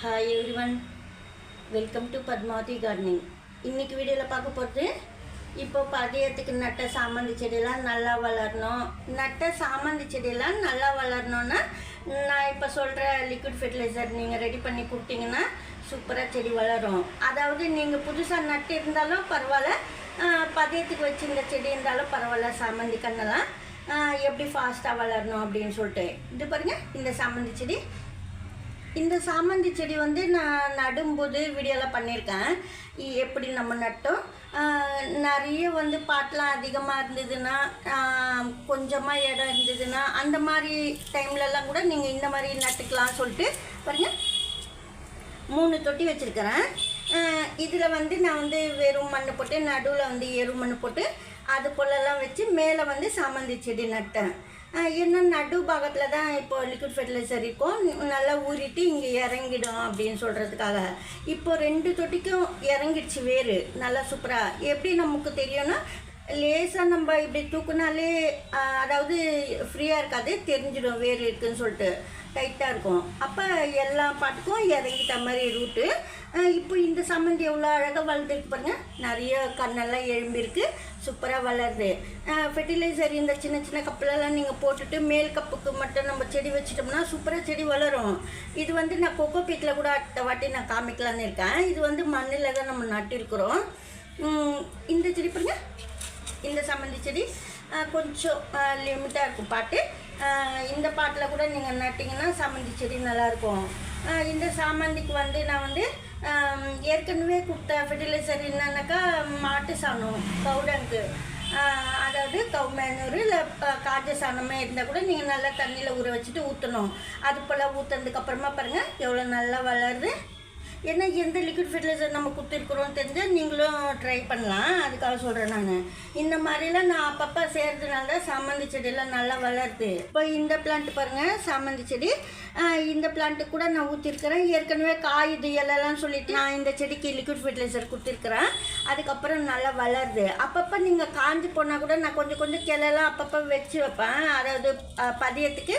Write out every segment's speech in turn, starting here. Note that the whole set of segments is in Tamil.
Hi everyone welcome to Padmavathi gardening இன்றைக்கி வீடியோவில் பார்க்க போகிறது இப்போ பதியத்துக்கு நட்ட சாமந்தி செடியெல்லாம் நல்லா வளரணும். நட்ட சாமந்தி செடியெல்லாம் நல்லா வளரணும்னா நான் இப்போ சொல்கிற லிக்விட் ஃபெர்டிலைசர் நீங்கள் ரெடி பண்ணி கொடுத்தீங்கன்னா சூப்பராக செடி வளரும். அதாவது நீங்கள் புதுசாக நட்டு இருந்தாலும் பரவாயில்ல. ஆஹ் பதியத்துக்கு வச்சிருந்த செடி இருந்தாலும் பரவாயில்ல சாமந்தி கண்ணெல்லாம் எப்படி ஃபாஸ்ட்டாக வளரணும் அப்படின்னு சொல்லிட்டு. இது பாருங்கள் இந்த சாமந்தி செடி இந்த சாமந்தி செடி வந்து நான் நடும்போது வீடியோலாம் பண்ணியிருக்கேன். எப்படி நம்ம நட்டோம்? நிறைய வந்து பாட்டெலாம் அதிகமாக இருந்ததுன்னா கொஞ்சமாக இடம் இருந்ததுன்னா அந்த மாதிரி டைம்லலாம் கூட நீங்கள் இந்த மாதிரி நட்டுக்கலாம் சொல்லிட்டு பாருங்கள் மூணு தொட்டி வச்சுருக்கிறேன். இதில் வந்து நான் வந்து வெறும் மண் போட்டு நடுவில் வந்து எரு மண் போட்டு அது போலலாம் வச்சு மேலே வந்து சாமந்தி செடி நட்டேன். ஏன்னா நடு பாகத்தில் தான் இப்போ லிக்விட் ஃபெர்டிலைசர் இருக்கும். நல்லா ஊறிட்டு இங்கே இறங்கிடும் அப்படின்னு சொல்கிறதுக்காக இப்போ ரெண்டு தொட்டிக்கும் இறங்கிடுச்சு வேறு நல்லா சூப்பராக எப்படி நமக்கு தெரியும்னா லேசாக நம்ம இப்படி தூக்குனாலே அதாவது ஃப்ரீயாக இருக்காது தெரிஞ்சிடும் வேறு இருக்குன்னு சொல்லிட்டு. டைட்டாக இருக்கும். அப்போ எல்லா பாட்டுக்கும் இறங்கிட்ட மாதிரி ரூட்டு இப்போ இந்த சம்மந்தி எவ்வளோ அழகாக வளர்ந்துருக்கு பாருங்கள் நிறைய கண்ணெல்லாம் எழும்பியிருக்கு. சூப்பராக வளருது. ஃபெர்டிலைசர் இந்த சின்ன சின்ன கப்பிலெல்லாம் நீங்கள் போட்டுட்டு மேல் கப்புக்கு மட்டும் நம்ம செடி வச்சிட்டோம்னா சூப்பராக செடி வளரும். இது வந்து நான் கொக்கோ பீட்டில் கூட அடுத்த வாட்டி நான் காமிக்கலான்னு இருக்கேன். இது வந்து மண்ணில் தான் நம்ம நட்டிருக்கிறோம் இந்த செடி பாருங்கள் இந்த கொஞ்சம் லிமிட்டாக இருக்கும் பாட்டு. இந்த பாட்டில் கூட நீங்கள் நட்டிங்கன்னா சாமந்தி செடி நல்லாயிருக்கும். இந்த சாமந்திக்கு வந்து நான் வந்து ஏற்கனவே கொடுத்த ஃபெர்டிலைசர் என்னன்னாக்கா மாட்டு சாணம் கவுடங்கு. அதாவது கவு மேனூர் இல்லை காஜ சாணமே இருந்தால் கூட நீங்கள் நல்லா தண்ணியில் ஊற வச்சுட்டு ஊற்றணும் அது போல் ஊற்றுனதுக்கப்புறமா பாருங்கள் எவ்வளோ நல்லா வளருது. ஏன்னா எந்த லிக்விட் ஃபெர்டிலைசர் நம்ம கொடுத்துருக்குறோம் தெரிஞ்சால் நீங்களும் ட்ரை பண்ணலாம். அதுக்காக சொல்கிறேன் நான். இந்த மாதிரிலாம் நான் அப்பப்போ செய்கிறதுனால தான் சாமந்தி செடியெல்லாம் நல்லா வளருது. இப்போ இந்த பிளான்ட் பாருங்கள் சாமந்தி செடி. இந்த பிளான்ட்டு கூட நான் ஊற்றிருக்கிறேன் ஏற்கனவே காய் இது இலலாம் சொல்லிட்டு நான் இந்த செடிக்கு லிக்விட் ஃபெர்டிலைசர் கொடுத்துருக்குறேன் அதுக்கப்புறம் நல்லா வளருது. அப்பப்போ நீங்கள் காஞ்சி போனால் கூட நான் கொஞ்சம் கொஞ்சம் கிளைலாம் அப்பப்போ வச்சு வைப்பேன். அதாவது பதியத்துக்கு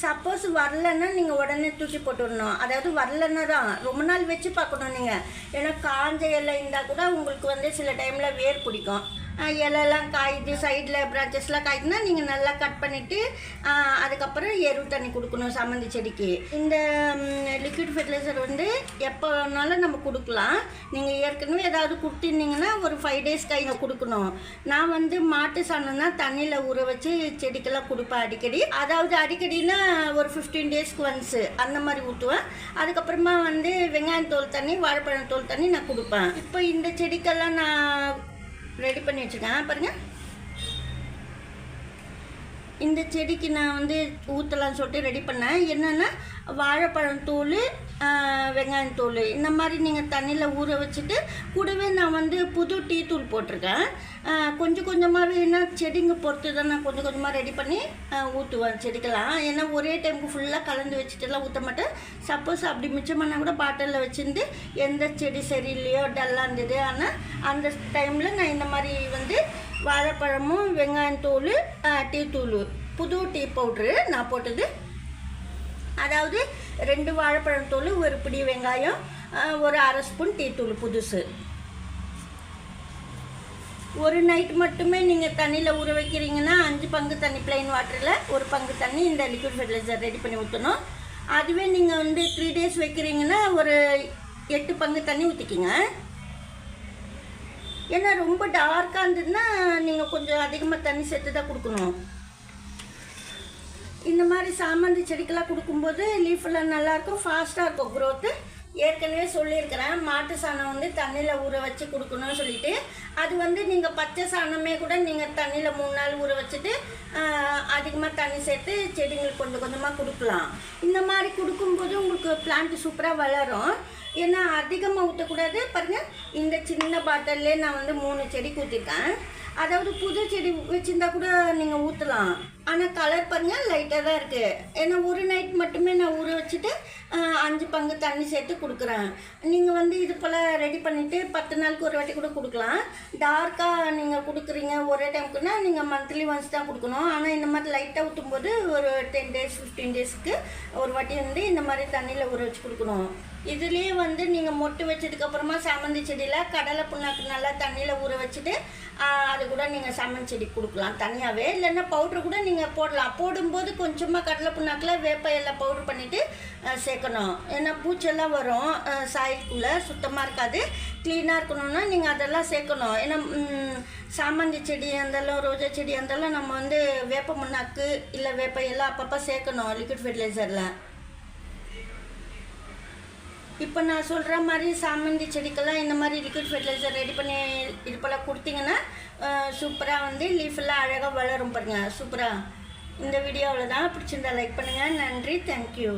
சப்போஸ் வரலன்னா நீங்கள் உடனே தூக்கி போட்டுடணும். அதாவது வரலன்னா தான். ரொம்ப நாள் வச்சு பார்க்கணும் நீங்கள் ஏன்னா காஞ்ச இலை இருந்தால் கூட உங்களுக்கு வந்து சில டைமில் வேர் பிடிக்கும். இலையெல்லாம் இலைலாம் காயுது சைடில் பிரான்ச்சஸ்லாம் காய்க்குன்னா நீங்கள் நல்லா கட் பண்ணிவிட்டு அதுக்கப்புறம் எரு தண்ணி கொடுக்கணும் சம்மந்தி செடிக்கு. இந்த லிக்விட் ஃபெர்டிலைசர் வந்து எப்போ வேணாலும் நம்ம கொடுக்கலாம். நீங்கள் ஏற்கனவே ஏதாவது கொடுத்துருந்தீங்கன்னா ஒரு ஃபைவ் டேஸ் கையில் கொடுக்கணும். நான் வந்து மாட்டு சாணம்னா தண்ணியில் ஊற வச்சு செடிக்கெல்லாம் கொடுப்பேன் அடிக்கடி. அதாவது அடிக்கடினா ஒரு ஃபிஃப்டீன் டேஸ்க்கு ஒன்ஸு அந்த மாதிரி ஊற்றுவேன். அதுக்கப்புறமா வந்து வெங்காயம் தோல் தண்ணி வாழைப்பழம் தோல் தண்ணி நான் கொடுப்பேன். இப்போ இந்த செடிக்கெல்லாம் நான் ரெடி பண்ணி வச்சுருக்கேன். பாருங்கள் இந்த செடிக்கு நான் வந்து ஊற்றலான்னு சொல்லிட்டு ரெடி பண்ணேன். என்னென்னா வாழைப்பழம் தூள் வெங்காயம் தூள். இந்த மாதிரி நீங்கள் தண்ணியில் ஊற வச்சுட்டு கூடவே நான் வந்து புது டீ தூள் போட்டிருக்கேன். கொஞ்சம் கொஞ்சமாகவே என்ன செடிங்க பொறுத்து தான் நான் கொஞ்சம் கொஞ்சமாக ரெடி பண்ணி ஊற்றுவேன் செடிக்கெல்லாம். ஏன்னா ஒரே டைமுக்கு ஃபுல்லாக கலந்து வச்சுட்டுலாம் ஊற்ற மாட்டேன். சப்போஸ் அப்படி மிச்சமானா கூட பாட்டிலில் வச்சுருந்து எந்த செடி சரியில்லையோ டல்லாக இருந்தது ஆனால் அந்த டைமில் நான் இந்த மாதிரி வந்து வாழைப்பழமும் வெங்காயத்தூள் டீ தூள். புது டீ பவுட்ரு நான் போட்டது. அதாவது ரெண்டு வாழைப்பழம் தூள் ஒரு பிடி வெங்காயம் ஒரு அரை ஸ்பூன் டீ தூள் புதுசு. ஒரு நைட் மட்டுமே நீங்கள் தண்ணியில் ஊற வைக்கிறீங்கன்னா அஞ்சு பங்கு தண்ணி பிளைன் வாட்டரில் ஒரு பங்கு தண்ணி இந்த லிக்விட் ஃபெர்டிலைசர் ரெடி பண்ணி ஊற்றணும் அதுவே நீங்கள் வந்து த்ரீ டேஸ் வைக்கிறீங்கன்னா ஒரு எட்டு பங்கு தண்ணி ஊற்றிக்கிங்க ஏன்னா ரொம்ப டார்க்காக இருந்ததுன்னா நீங்கள் கொஞ்சம் அதிகமாக தண்ணி சேர்த்து தான் கொடுக்கணும். இந்த மாதிரி சாமந்தி செடிக்கெல்லாம் கொடுக்கும்போது லீஃப் எல்லாம் நல்லாயிருக்கும் ஃபாஸ்ட்டாக இருக்கும் க்ரோத்து ஏற்கனவே சொல்லியிருக்கிறேன் மாட்டு சாணம் வந்து தண்ணியில் ஊற வச்சு கொடுக்கணும்னு சொல்லிட்டு. அது வந்து நீங்கள் பச்சை சாணமே கூட நீங்கள் தண்ணியில் மூணு நாள் ஊற வச்சுட்டு அதிகமாக தண்ணி சேர்த்து செடிங்களுக்கு கொஞ்சம் கொஞ்சமாக கொடுக்கலாம். இந்த மாதிரி கொடுக்கும்போது உங்களுக்கு பிளான்ட் சூப்பராக வளரும். ஏன்னா அதிகமாக ஊற்றக்கூடாது பாருங்கள் இந்த சின்ன பாட்டிலே நான் வந்து மூணு செடி ஊற்றிருக்கேன் அதாவது புது செடி வச்சிருந்தா கூட நீங்கள் ஊற்றலாம் ஆனால் கலர் பாருங்கள் லைட்டாக தான் இருக்குது ஏன்னா ஒரு நைட் மட்டுமே நான் ஊற வச்சுட்டு அஞ்சு பங்கு தண்ணி சேர்த்து கொடுக்குறேன். நீங்கள் வந்து இது போல் ரெடி பண்ணிவிட்டு பத்து நாளுக்கு ஒரு வாட்டி கூட கொடுக்கலாம். டார்க்காக நீங்கள் கொடுக்குறீங்க ஒரே டைமுக்குன்னா நீங்கள் மந்த்லி ஒன்ஸ் தான் கொடுக்கணும். ஆனால் இந்த மாதிரி லைட்டாக ஊற்றும் போது ஒரு டென் டேஸ் ஃபிஃப்டீன் டேஸ்க்கு ஒரு வாட்டி வந்து இந்த மாதிரி தண்ணியில் ஊற வச்சு கொடுக்கணும். இதுலேயே வந்து நீங்கள் மொட்டு வச்சதுக்கப்புறமா சாமந்தி செடியில் கடலை புண்ணாக்கு நல்லா தண்ணியில் ஊற வச்சுட்டு அது கூட நீங்கள் சாமந்தி செடி கொடுக்கலாம் தனியாகவே இல்லைன்னா பவுட்ரு கூட நீங்கள் போடலாம். போடும்போது கொஞ்சமாக கடலை புண்ணாக்கில் வேப்ப எல்லாம் பவுட்ரு பண்ணிவிட்டு சேர்க்கணும். ஏன்னா பூச்செல்லாம் வரும் சாயலுக்குள்ளே. சுத்தமாக இருக்காது. க்ளீனாக இருக்கணும்னா நீங்கள் அதெல்லாம் சேர்க்கணும். ஏன்னா சாமந்தி செடி இருந்தாலும் ரோஜா செடி இருந்தாலும் நம்ம வந்து வேப்ப முன்னாக்கு இல்லை வேப்ப எல்லாம் அப்பப்போ சேர்க்கணும் லிக்விட் ஃபெர்டிலைசரில் இப்போ நான் சொல்கிற மாதிரி சாமந்தி செடிக்கெல்லாம் இந்த மாதிரி லிக்விட் ஃபெர்டிலைசர் ரெடி பண்ணி இது போல் கொடுத்தீங்கன்னா சூப்பராக வந்து லீஃப் எல்லாம் அழகாக வளரும் பாருங்க. சூப்பராக இந்த வீடியோ அவ்வளோதான் பிடிச்சிருந்தா லைக் பண்ணுங்கள் நன்றி. தேங்க்யூ